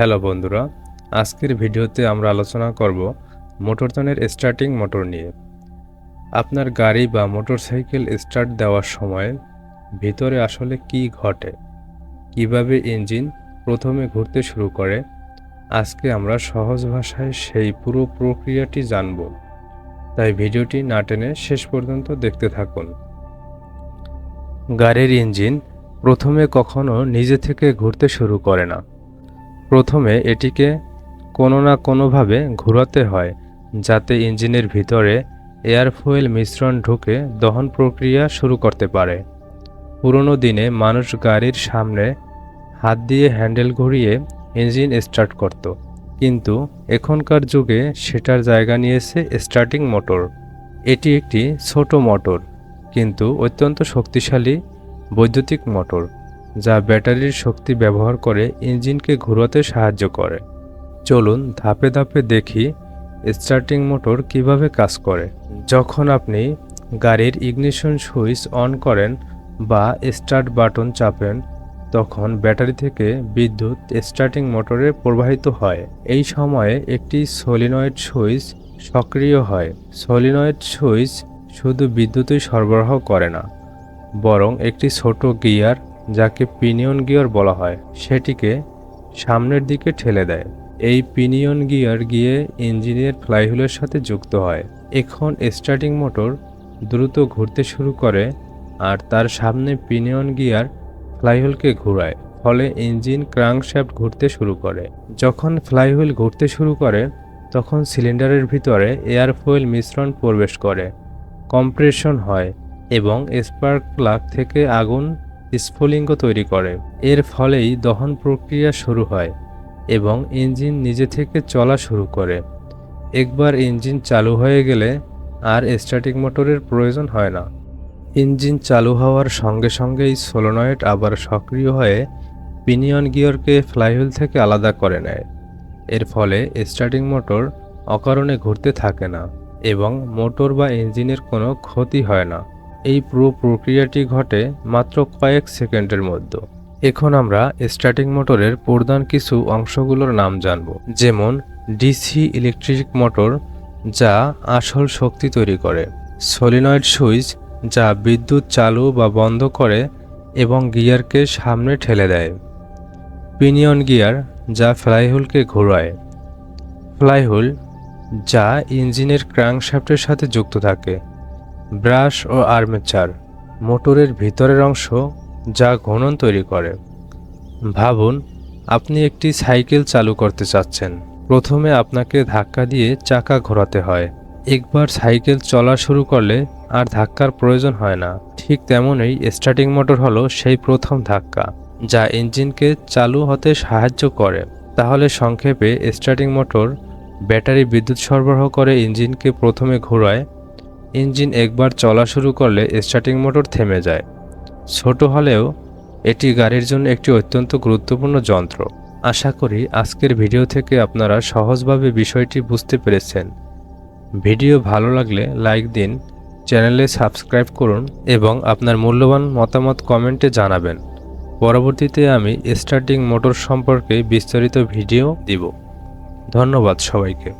Hello বন্ধুরা, আজকের ভিডিওতে আমরা আলোচনা করব মোটরযানের স্টার্টিং মোটর নিয়ে। আপনার গাড়ি বা মোটরসাইকেল স্টার্ট দেওয়ার সময় ভিতরে আসলে কি ঘটে, কীভাবে ইঞ্জিন প্রথমে ঘুরতে শুরু করে, আজকে আমরা সহজ ভাষায় সেই পুরো প্রক্রিয়াটি জানব। তাই ভিডিওটি না টেনে শেষ পর্যন্ত দেখতে থাকুন। গাড়ির ইঞ্জিন প্রথমে কখনো নিজে থেকে ঘুরতে শুরু করে না। প্রথমে এটিকে কোনো না কোনোভাবে ঘোরাতে হয়, যাতে ইঞ্জিনের ভিতরে এয়ার ফুয়েল মিশ্রণ ঢুকে দহন প্রক্রিয়া শুরু করতে পারে। পুরনো দিনে মানুষ গাড়ির সামনে হাত দিয়ে হ্যান্ডেল ঘুরিয়ে ইঞ্জিন স্টার্ট করত, কিন্তু এখনকার যুগে সেটার জায়গা নিয়েছে স্টার্টিং মোটর। এটি একটি ছোট মোটর, কিন্তু অত্যন্ত শক্তিশালী বৈদ্যুতিক মোটর। যা ব্যাটারির শক্তি ব্যবহার করে ইঞ্জিনকে ঘোরাতে সাহায্য করে। চলুন ধাপে ধাপে দেখি স্টার্টিং মোটর কীভাবে কাজ করে। যখন আপনি গাড়ির ইগনিশন সুইচ অন করেন বা স্টার্ট বাটন চাপেন, তখন ব্যাটারি থেকে বিদ্যুৎ স্টার্টিং মোটরে প্রবাহিত হয়। এই সময়ে একটি সলিনয়েড সুইচ সক্রিয় হয়। সলিনয়েড সুইচ শুধু বিদ্যুতই সরবরাহ করে না, বরং একটি ছোট গিয়ার যাকে পিনিয়ন গিয়ার বলা হয়, সেটিকে সামনের দিকে ঠেলে দেয়। এই পিনিয়ন গিয়ার গিয়ে ইঞ্জিনের ফ্লাইহুলের সাথে যুক্ত হয়। এখন স্টার্টিং মোটর দ্রুত ঘুরতে শুরু করে আর তার সামনে পিনিয়ন গিয়ার ফ্লাইহুলকে ঘোরায়, ফলে ইঞ্জিন ক্রাঙ্কশ্যাফট ঘুরতে শুরু করে। যখন ফ্লাইহুইল ঘুরতে শুরু করে, তখন সিলিন্ডারের ভিতরে এয়ার ফুয়েল মিশ্রণ প্রবেশ করে, কম্প্রেশন হয় এবং স্পার্ক প্লাগ থেকে আগুন স্ফুলিঙ্গ তৈরি করে। এর ফলেই দহন প্রক্রিয়া শুরু হয় এবং ইঞ্জিন নিজে থেকে চলা শুরু করে। একবার ইঞ্জিন চালু হয়ে গেলে আর স্ট্যাটিক মোটরের প্রয়োজন হয় না। ইঞ্জিন চালু হওয়ার সঙ্গে সঙ্গেই সোলোনয়েড আবার সক্রিয় হয়ে পিনিয়ন গিয়ারকে ফ্লাইহুইল থেকে আলাদা করে নেয়। এর ফলে স্টার্টিং মোটর অকারণে ঘুরতে থাকে না এবং মোটর বা ইঞ্জিনের কোনো ক্ষতি হয় না। এই পুরো প্রক্রিয়াটি ঘটে মাত্র কয়েক সেকেন্ডের মধ্যে। এখন আমরা স্টার্টিং মোটরের প্রধান কিছু অংশগুলোর নাম জানব। যেমন ডিসি ইলেকট্রিক মোটর যা আসল শক্তি তৈরি করে সলিনয়েড সুইচ, যা বিদ্যুৎ চালু বা বন্ধ করে এবং গিয়ারকে সামনে ঠেলে দেয়। পিনিয়ন গিয়ার, যা ফ্লাইহুলকে ঘোরায়। ফ্লাইহুল, যা ইঞ্জিনের ক্র্যাঙ্কশ্যাফটের সাথে যুক্ত থাকে। ব্রাশ ও আর্মেচার, মোটরের ভিতরের অংশ যা ঘনন তৈরি করে। ভাবুন, আপনি একটি সাইকেল চালু করতে চাচ্ছেন। প্রথমে আপনাকে ধাক্কা দিয়ে চাকা ঘোরাতে হয়। একবার সাইকেল চলা শুরু করলে আর ধাক্কার প্রয়োজন হয় না। ঠিক তেমনই স্টার্টিং মোটর হলো সেই প্রথম ধাক্কা, যা ইঞ্জিনকে চালু হতে সাহায্য করে। তাহলে সংক্ষেপে স্টার্টিং মোটর ব্যাটারি বিদ্যুৎ সরবরাহ করে ইঞ্জিনকে প্রথমে ঘোরায় ইঞ্জিন একবার চলা শুরু করলে স্টার্টিং মোটর থেমে যায়। ছোট হলেও এটি গাড়ির জন্য একটি অত্যন্ত গুরুত্বপূর্ণ যন্ত্র। আশা করি আজকের ভিডিও থেকে আপনারা সহজভাবে বিষয়টি বুঝতে পেরেছেন। ভিডিও ভালো লাগলে লাইক দিন, চ্যানেলে সাবস্ক্রাইব করুন এবং আপনার মূল্যবান মতামত কমেন্টে জানাবেন। পরবর্তীতে আমি স্টার্টিং মোটর সম্পর্কে বিস্তারিত ভিডিও দিব। ধন্যবাদ সবাইকে।